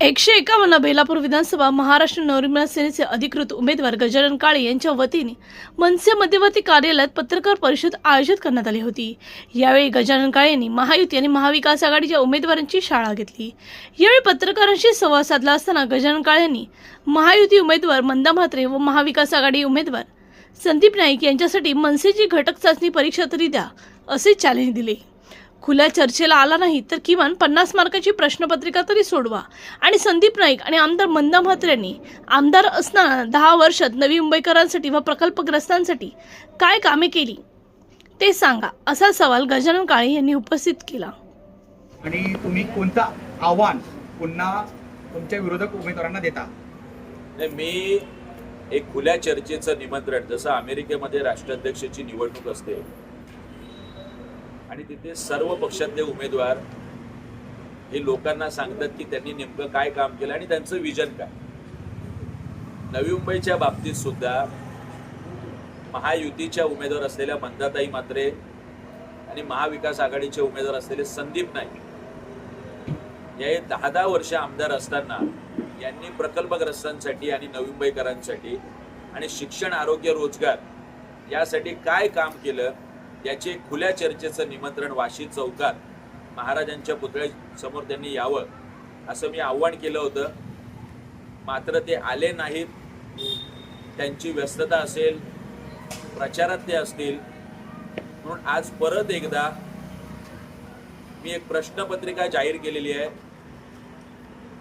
एकशे एकावन्न बेलापूर विधानसभा महाराष्ट्र नवनिर्माण सेनेचे अधिकृत उमेदवार गजानन काळे यांच्या वतीने मनसे मध्यवर्ती कार्यालयात पत्रकार परिषद आयोजित करण्यात आली होती. यावेळी गजानन काळे यांनी महायुती आणि महाविकास आघाडीच्या उमेदवारांची शाळा घेतली. यावेळी पत्रकारांशी संवाद साधला असताना गजानन काळे यांनी महायुती उमेदवार मंदा म्हात्रे व महाविकास आघाडी उमेदवार संदीप नाईक यांच्यासाठी मनसेची घटक चाचणी परीक्षा तरी द्या असे चॅलेंज दिले. खुल्या चर्चेला आला नाही तर किमान पन्नास मार्काची प्रश्नपत्रिका तरी सोडवा. आणि संदीप नाईक आणि आमदार मंदा म्हात्रे यांनी आमदार असताना दहा वर्षात नवी मुंबईकरांसाठी व प्रकल्पग्रस्तांसाठी काय कामे केली? ते सांगा. असा सवाल गजानन काळे यांनी उपस्थित केला. आणि तुम्ही कोणतं आव्हान पुन्हा तुमच्या विरोधक उमेदवारांना देता? मी एक खुल्या चर्चेचं निमंत्रण जसं अमेरिकेमध्ये राष्ट्राध्यक्षाची निवडणूक असते आणि तिथे सर्व पक्षातले उमेदवार हे लोकांना सांगतात की त्यांनी नेमकं काय काम केलं आणि त्यांचं विजन काय. नवी मुंबईच्या बाबतीत सुद्धा महायुतीच्या उमेदवार असलेल्या मंदाताई मात्रे आणि महाविकास आघाडीचे उमेदवार असलेले संदीप नाईक हे दहा दहा वर्ष आमदार असताना यांनी प्रकल्पग्रस्तांसाठी आणि नवी मुंबईकरांसाठी आणि शिक्षण आरोग्य रोजगार यासाठी काय काम केलं याचे खुल्या चर्चेचं निमंत्रण वाशी चौकात महाराजांच्या पुतळ्यासमोर त्यांनी यावं असं मी आव्हान केलं होतं. मात्र ते आले नाहीत. त्यांची व्यस्तता असेल प्रचारात ते असतील. म्हणून आज परत एकदा मी एक प्रश्नपत्रिका जाहीर केलेली आहे.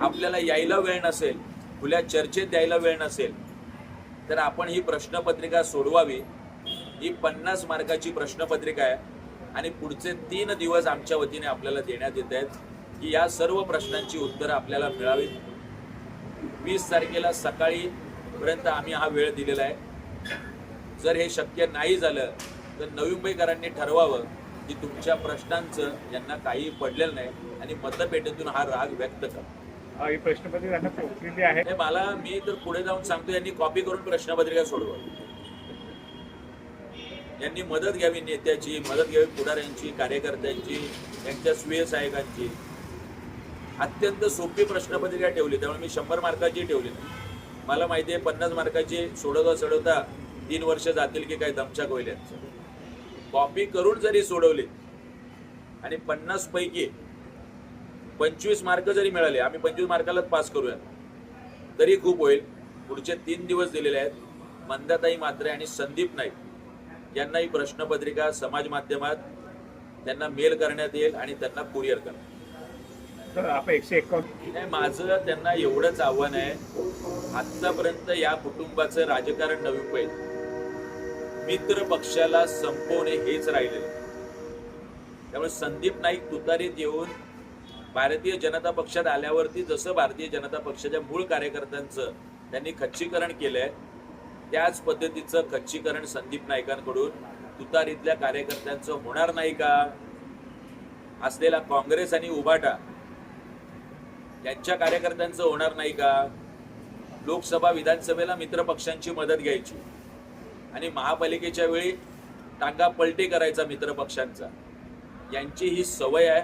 आपल्याला यायला वेळ नसेल खुल्या चर्चेत द्यायला वेळ नसेल तर आपण ही प्रश्नपत्रिका सोडवावी. ही पन्नास मार्काची प्रश्नपत्रिका आहे. आणि पुढचे तीन दिवस आमच्या वतीने आपल्याला देण्यात येत आहेत. की या सर्व प्रश्नांची उत्तरं आपल्याला मिळावीत. वीस तारखेला सकाळी पर्यंत आम्ही हा वेळ दिलेला आहे. जर हे शक्य नाही झालं तर नवी मुंबईकरांनी ठरवावं की तुमच्या प्रश्नांचं यांना काही पडलेलं नाही आणि मतपेटीतून हा राग व्यक्त करा. प्रश्नपत्रिका आहे. मला मी तर पुढे जाऊन सांगतो यांनी कॉपी करून प्रश्नपत्रिका सोडवा. यांनी मदत घ्यावी नेत्याची मदत घ्यावी पुढाऱ्यांची कार्यकर्त्यांची त्यांच्या सुय सहायकांची अत्यंत सोपी प्रश्नपत्रिका ठेवली त्यामुळे मी शंभर मार्काची ठेवली नाही. मला माहिती आहे पन्नास मार्काची सोडवता सोडवता तीन वर्ष जातील की काय दमछाक होईल यांचं. कॉपी करून जरी सोडवली आणि पन्नास पैकी पंचवीस मार्क जरी मिळाले आम्ही पंचवीस मार्कालाच पास करूया तरी खूप होईल. पुढचे तीन दिवस दिलेले आहेत. मंदाताई मात्रे आणि संदीप नाईक. यांना ही प्रश्नपत्रिका समाज माध्यमात त्यांना मेल करण्यात येईल आणि त्यांना कुरिअर एकशे नाही माझं त्यांना एवढंच आव्हान आहे. आतापर्यंत या कुटुंबाचं राजकारण नवी मुंबईत मित्र पक्षाला संपवणे हेच राहिलेलं आहे. त्यामुळे संदीप नाईक तुतारीत येऊन भारतीय जनता पक्षात आल्यावरती जसं भारतीय जनता पक्षाच्या मूळ कार्यकर्त्यांचं त्यांनी खच्चीकरण केलंय त्याच पद्धतीचं खच्चीकरण संदीप नाईकांकडून. तुतारीतल्या कार्यकर्त्यांचं होणार नाही का? असलेला काँग्रेस आणि उभाटा. यांच्या कार्यकर्त्यांचं होणार नाही का? लोकसभा विधानसभेला मित्र पक्षांची मदत घ्यायची. आणि महापालिकेच्या वेळी टांगा पलटी करायचा मित्र पक्षांचा यांची ही सवय आहे.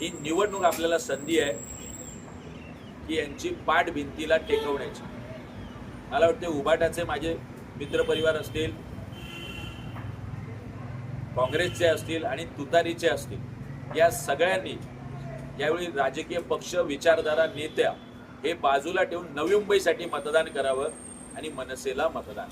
ही निवडणूक आपल्याला संधी आहे. की यांची पाठ भिंतीला टेकवण्याची. मला वाटते उबाटाचे माझे मित्रपरिवार असतील काँग्रेसचे असतील आणि तुतारीचे असतील या सगळ्यांनी यावेळी राजकीय पक्ष विचारधारा नेत्या हे बाजूला ठेवून नवी मुंबईसाठी मतदान करावं आणि मनसेला मतदान.